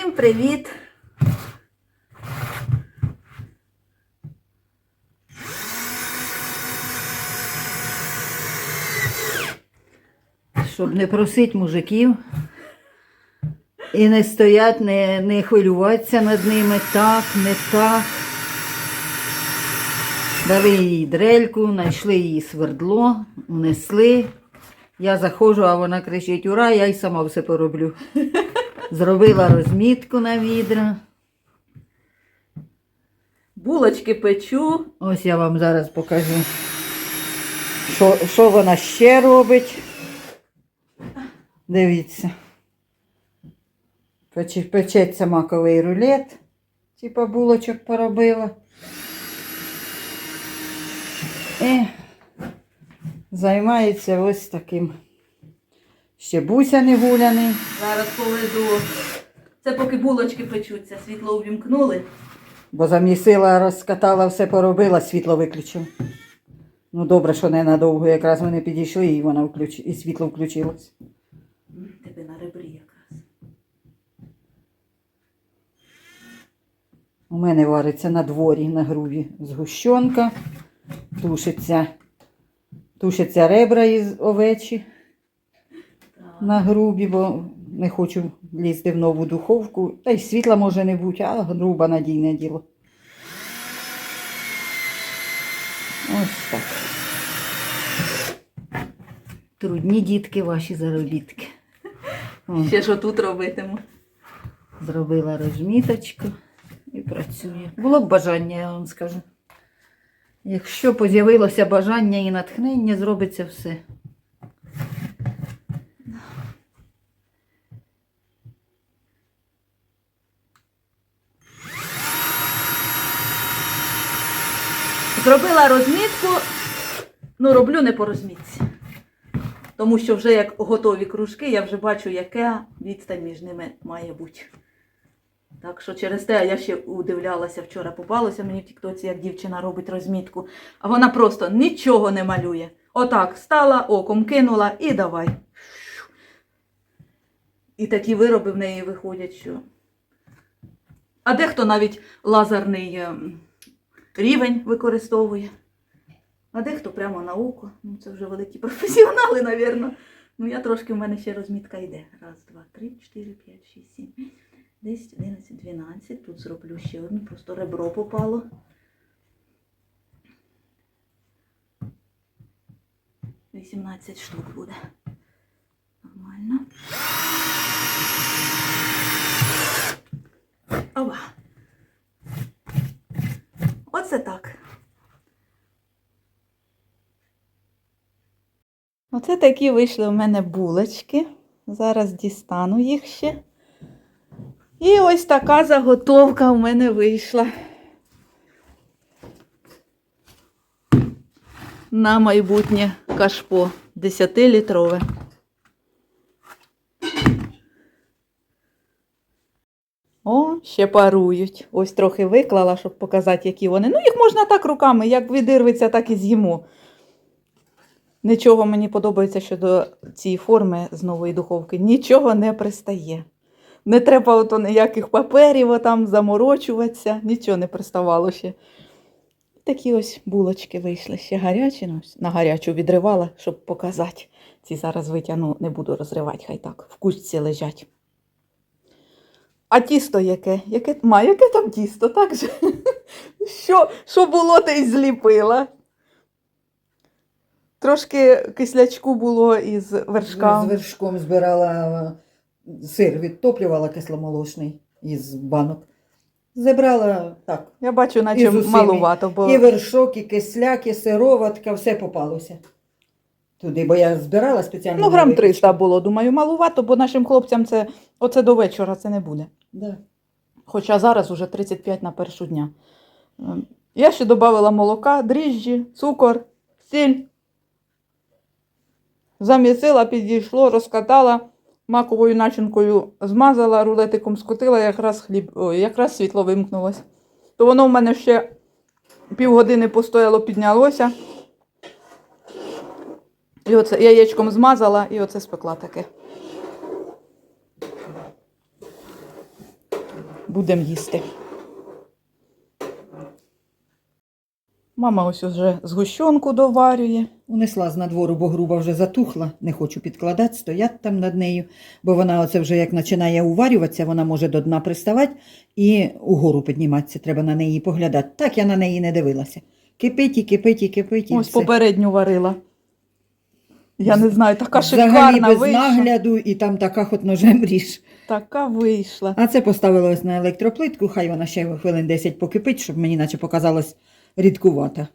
Всім привіт! Щоб не просить мужиків і не стоять, не, не хвилюватися над ними так, не так. Дали їй дрельку, знайшли її свердло, внесли. Я заходжу, а вона кричить Ура, я й сама все пороблю. Зробила розмітку на відра. Булочки печу. Ось я вам зараз покажу, що, що вона ще робить. Дивіться. Пече- Печеться маковий рулет, типа булочок поробила. І займається ось таким. Ще буся не гуляний. Зараз поведу. Це поки булочки печуться, світло увімкнули. Бо замісила, розкатала, все поробила, світло виключила. Ну, добре, що не надовго, якраз вони підійшли і вона включ... і світло включилось. Тебе на ребрі якраз. У мене вариться на дворі на грубі згущенка, тушиться, тушиться ребра із овечі. На грубі, бо не хочу лізти в нову духовку. Та й світла може не бути, а груба надійне діло. Ось так. Трудні дітки ваші заробітки. О, Ще що тут робитиму. Зробила розміточку і працює. Було б бажання, я вам скажу. Якщо з'явилося бажання і натхнення, зробиться все. Зробила розмітку, ну роблю не по розмітці. Тому що вже як готові кружки, я вже бачу, яка відстань між ними має бути. Так що через те я ще удивлялася вчора, попалося мені в Тіктоці, як дівчина робить розмітку, а вона просто нічого не малює. Отак стала, оком кинула і давай. І такі вироби в неї виходять, що. А дехто навіть лазерний ем, рівень використовує. А дехто прямо на око. Ну, це вже великі професіонали, навірно. Ну, я трошки в мене ще розмітка йде. Раз, два, три, чотири, п'ять, шість, сім, десять, одинадцять, дванадцять. Тут зроблю ще одну, просто ребро попало. Вісімнадцять штук буде. Нормально. Ова. Оце так. Оце такі вийшли у мене булочки. Зараз дістану їх ще. І ось така заготовка у мене вийшла. На майбутнє кашпо 10-літрове. О, ще парують. Ось трохи виклала, щоб показати, які вони. Ну, їх можна так руками, як відірветься, так і з'їмо. Нічого мені подобається щодо цієї форми з нової духовки. Нічого не пристає. Не треба ото ніяких паперів там заморочуватися, нічого не приставало ще. Такі ось булочки вийшли ще гарячі. Ну, на гарячу відривала, щоб показати. Ці зараз витягну, не буду розривати, хай так, в кучці лежать. А тісто яке? Яке, ма, яке там тісто? Так же? Що, що було, те й зліпила. Трошки кислячку було із вершками. З вершком збирала е, сир, відтоплювала кисломолочний із банок. Зібрала так. Я бачу, наче малувато, бо І вершок, і кисляк, і сироватка, все попалося. Туди, бо я збирала спеціально. ну, грам 300 було. Думаю, малувато, бо нашим хлопцям це оце до вечора це не буде. Да. Хоча зараз уже 35 на першу дня. Ем, Я ще додавала молока, дріжджі, цукор, сіль. Замісила, підійшло, розкатала, маковою начинкою змазала, рулетиком скотила, якраз хліб, ой, якраз світло вимкнулося. То воно в мене ще півгодини постояло, піднялося. І оце яєчком змазала, і оце спекла таке. будемо їсти. Мама ось уже згущенку доварює. Унесла з надвору, бо груба вже затухла, не хочу підкладати, стоять там над нею, бо вона оце вже як починає уварюватися, вона може до дна приставати і угору підніматися, треба на неї поглядати. Так я на неї не дивилася. Кипить і кипить і кипить. І Ось все. попередню варила. Я не знаю, така Взагалі шикарна без вийшла. нагляду і там така хоч ножем ріж. Така вийшла. А це поставила ось на електроплитку, хай вона ще хвилин 10 покипить, щоб мені наче показалось рідкувата.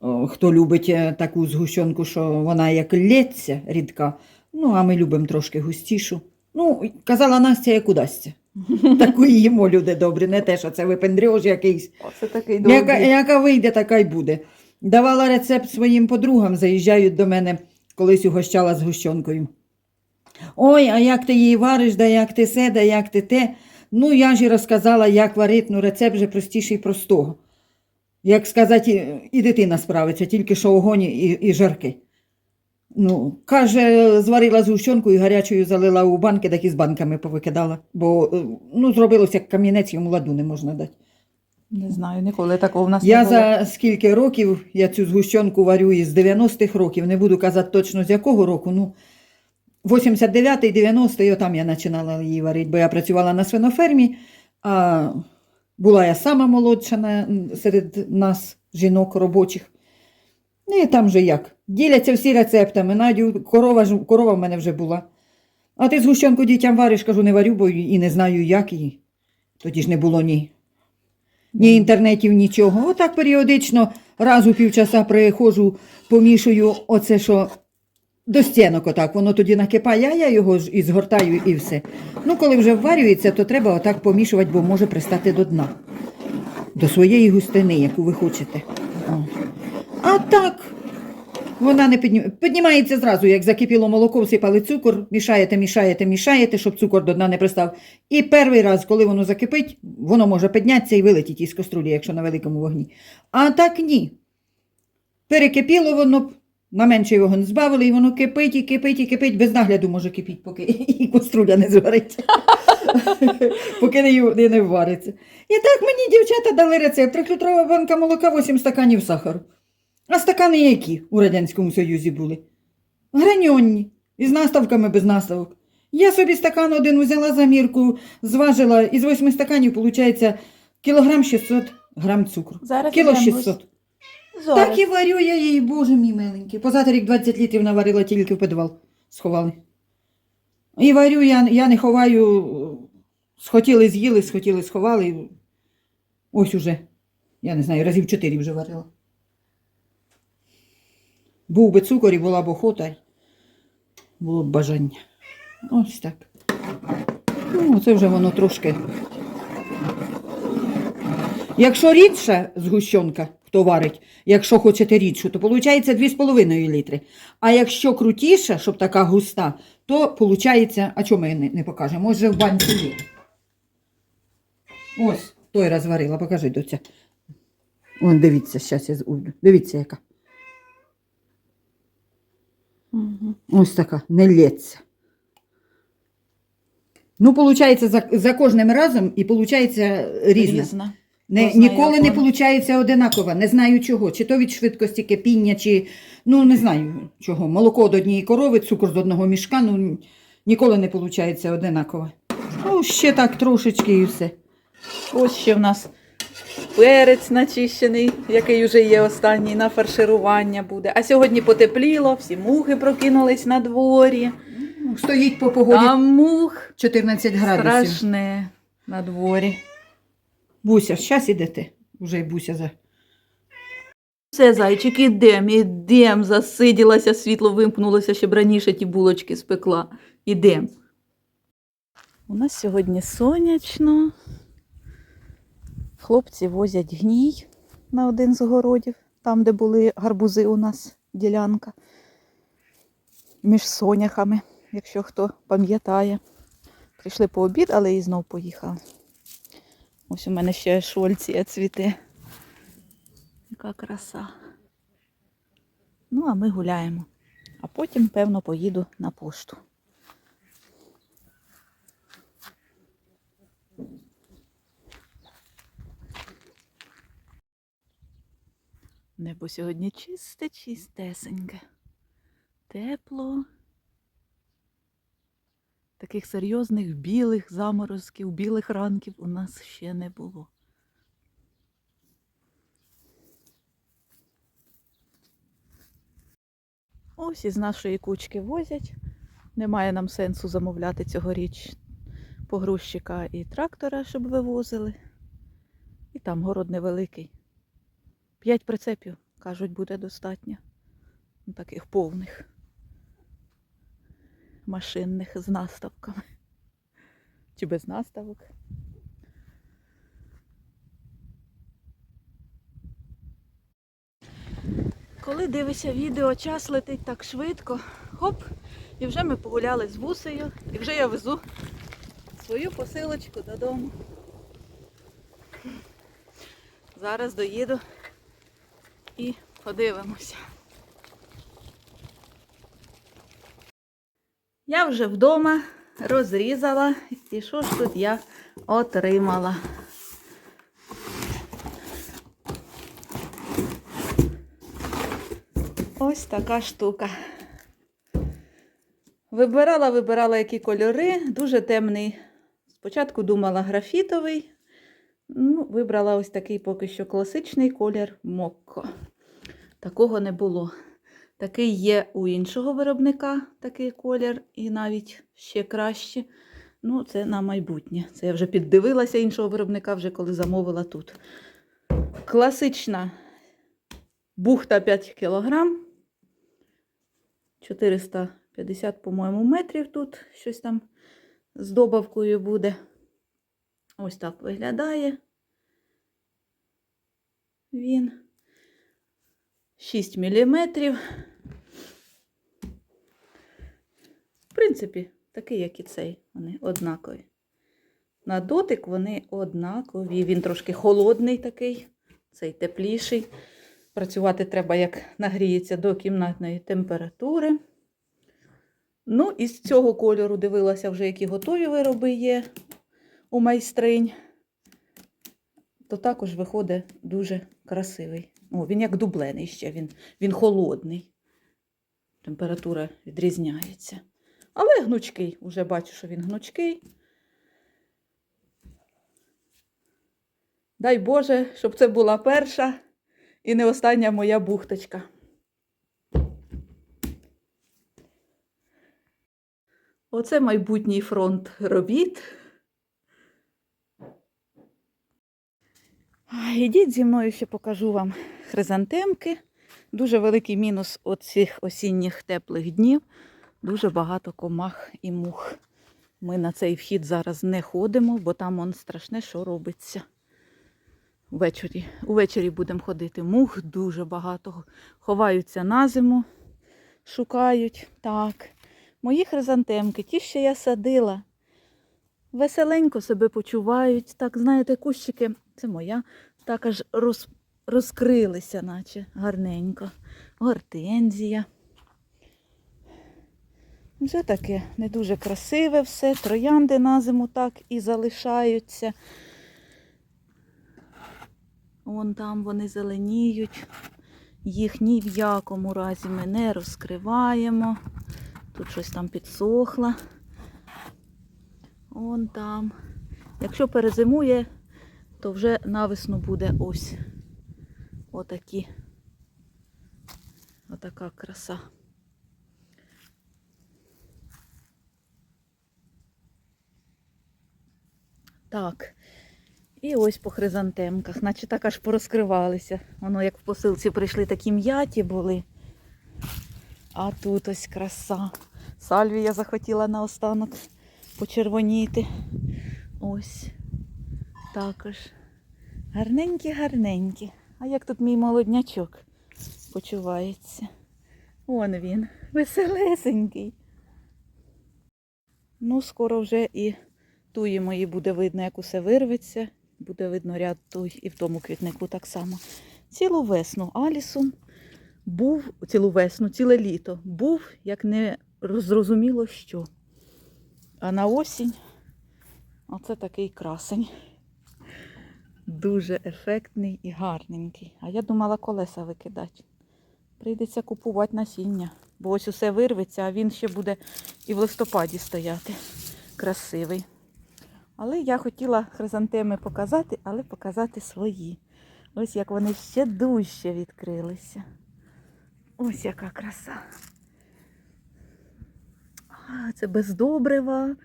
О, Хто любить е, таку згущенку, що вона як лється рідка, ну а ми любимо трошки густішу. Ну, казала Настя, як удасться. Таку їмо люди добрі, не те, що це випендрьож якийсь. Оце такий Яка, яка вийде, така й буде. Давала рецепт своїм подругам, заїжджають до мене, колись угощала з гущонкою. Ой, а як ти її вариш, да як ти се, да як ти те. Ну, я ж і розказала, як варити, ну рецепт же простіший простого. Як сказати, і- дитина справиться, тільки що огонь і, і жарки. Ну, каже, зварила згущенку і гарячою залила у банки, так і з банками повикидала. Бо ну, зробилося як камінець, йому ладу не можна дати. Не знаю, ніколи такого в нас Я не було. за скільки років я цю згущенку варю із 90-х років, не буду казати точно з якого року. Ну, 89-й, 90-й, отам я починала її варити, бо я працювала на свинофермі, а була я сама молодша на, серед нас, жінок робочих. Ну, і там же як. Діляться всі рецептами. Надю, корова, корова в мене вже була. А ти згущенку дітям вариш, кажу, не варю, бо і не знаю, як її. Тоді ж не було ні ні інтернетів, нічого. Отак періодично раз у півчаса приходжу, помішую оце, що до стінок отак. Воно тоді накипає, а я його ж і згортаю і все. Ну, коли вже вварюється, то треба отак помішувати, бо може пристати до дна. До своєї густини, яку ви хочете. О. А так. Вона не піднім... піднімається зразу, як закипіло молоко, всипали цукор, мішаєте, мішаєте, мішаєте, щоб цукор до дна не пристав. І перший раз, коли воно закипить, воно може піднятися і вилетіти із каструлі, якщо на великому вогні. А так ні. Перекипіло воно, на менший вогонь збавили, і воно кипить, і кипить, і кипить, без нагляду може кипіти, поки і каструля не звариться. поки не, не вариться. І так мені дівчата дали рецепт. Трьохлітрова банка молока, 8 стаканів сахару. А стакани які у Радянському Союзі були? Граньонні, із наставками без наставок. Я собі стакан один взяла за мірку, зважила, із восьми стаканів, виходить, кілограм 600 грам цукру. Зараз Кіло 600. Зараз. Так і варю я її, боже мій миленький. Позаторік 20 літрів наварила тільки в підвал. Сховали. І варю я, я не ховаю. Схотіли, з'їли, схотіли, сховали. Ось уже. Я не знаю, разів 4 вже варила. Був би цукор і була б охота. Було б бажання. Ось так. Ну, це вже воно трошки. Якщо рідша згущенка, хто варить, якщо хочете рідшу, то виходить 2,5 літри. А якщо крутіша, щоб така густа, то виходить, а чому ми не, не покажемо? Може в банці є. Ось, той раз варила, покажи доця. Вон, дивіться, зараз я зроблю. Дивіться, яка. Мгм. Ось така, не лється. Ну, виходить, за, за кожним разом і виходить різна. Різна. Не, знає, ніколи не виходить одинаково. Не знаю чого. Чи то від швидкості кипіння, чи ну не знаю чого. Молоко до однієї корови, цукор з одного мішка, ну ніколи не виходить одинаково. Ну, ще так трошечки і все. Ось ще в нас перець начищений, який вже є останній на фарширування буде. А сьогодні потепліло, всі мухи прокинулись на дворі. Ну, Стоїть по погоді А мух 14 градусів. страшне на дворі. Буся, зараз ідете. Уже й Буся за. Все, зайчик, ідем, ідем. Засиділася, світло вимкнулося, ще б раніше ті булочки спекла. Ідем. У нас сьогодні сонячно. Хлопці возять гній на один з городів, там, де були гарбузи у нас ділянка. Між соняхами, якщо хто пам'ятає. Прийшли по обід, але і знов поїхали. Ось у мене ще шольція цвіте. Яка краса. Ну, а ми гуляємо. А потім, певно, поїду на пошту. Небо сьогодні чисте, чистесеньке. Тепло. Таких серйозних білих заморозків, білих ранків у нас ще не було. Ось із нашої кучки возять. Немає нам сенсу замовляти цьогоріч погрузчика і трактора, щоб вивозили. І там город невеликий. П'ять прицепів, кажуть, буде достатньо. Ну, Таких повних машинних з наставками. Чи без наставок. Коли дивишся відео, час летить так швидко. Хоп, і вже ми погуляли з бусею, і вже я везу свою посилочку додому. Зараз доїду і подивимося. Я вже вдома розрізала, і що ж тут я отримала? Ось така штука. Вибирала, вибирала, які кольори. Дуже темний. Спочатку думала графітовий. Ну, вибрала ось такий поки що класичний колір Мокко. Такого не було. Такий є у іншого виробника такий колір, і навіть ще краще. Ну, це на майбутнє. Це я вже піддивилася іншого виробника, вже коли замовила тут. Класична бухта 5 кг. 450, по-моєму, метрів тут щось там з добавкою буде. Ось так виглядає. Він 6 міліметрів. В принципі, такий, як і цей, вони однакові. На дотик вони однакові. Він трошки холодний такий, цей тепліший. Працювати треба, як нагріється до кімнатної температури. Ну, із цього кольору дивилася вже, які готові вироби є у майстринь. То також виходить дуже красивий. О, він як дублений ще, він, він холодний. Температура відрізняється. Але гнучкий, уже бачу, що він гнучкий. Дай Боже, щоб це була перша і не остання моя бухточка. Оце майбутній фронт робіт. А, Ідіть зі мною ще покажу вам хризантемки. Дуже великий мінус оцих осінніх теплих днів. Дуже багато комах і мух. Ми на цей вхід зараз не ходимо, бо там он страшне, що робиться. Ввечері. Увечері будемо ходити. Мух дуже багато. Ховаються на зиму, шукають. Так. Мої хризантемки, ті, що я садила, веселенько себе почувають. Так, знаєте, кущики, це моя, так аж роз, розкрилися, наче гарненько. Гортензія. Вже таке не дуже красиве все. Троянди на зиму так і залишаються. Вон там вони зеленіють. Їх ні в якому разі ми не розкриваємо. Тут щось там підсохло. Вон там. Якщо перезимує, то вже навесну буде ось отакі. Отака краса. Так. І ось по хризантемках, наче так аж порозкривалися. Воно як в посилці прийшли такі м'яті були. А тут ось краса. Сальвія захотіла наостанок почервоніти. Ось також. Гарненькі, гарненькі. А як тут мій молоднячок почувається? Вон він, веселесенький. Ну, скоро вже і туї мої буде видно, як усе вирветься. Буде видно ряд туй і в тому квітнику так само. Цілу весну Алісон був цілу весну, ціле літо був, як не зрозуміло що. А на осінь оце такий красень. Дуже ефектний і гарненький. А я думала колеса викидати. Прийдеться купувати насіння. Бо ось усе вирветься, а він ще буде і в листопаді стояти. Красивий. Але я хотіла хризантеми показати, але показати свої. Ось як вони ще дужче відкрилися. Ось яка краса. А, це без добрива,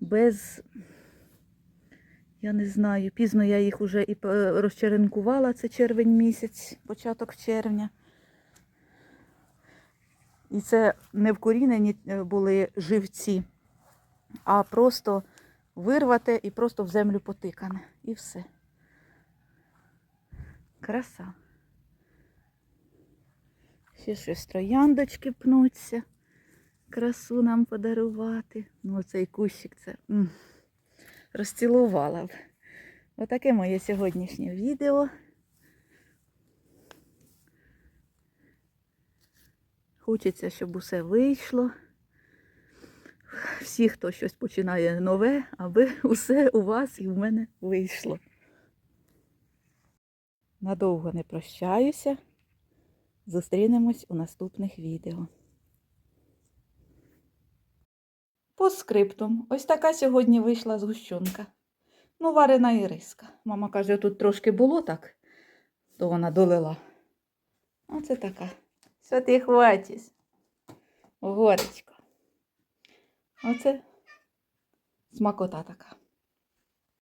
без. Я не знаю, пізно я їх уже і е, розчеренкувала, це червень місяць, початок червня. І це не вкорінені е, були живці, а просто вирвате і просто в землю потикане. І все. Краса. Ще щось трояндочки пнуться. Красу нам подарувати. Ну, оцей кущик це розцілувала б. Отаке моє сьогоднішнє відео. Хочеться, щоб усе вийшло. Всі, хто щось починає нове, аби усе у вас і в мене вийшло. Надовго не прощаюся. Зустрінемось у наступних відео. По скриптум. Ось така сьогодні вийшла згущенка. Ну, варена іриска. Мама каже, тут трошки було так, то вона долила. Оце така. Що ти хватись? Горечко. Оце смакота така.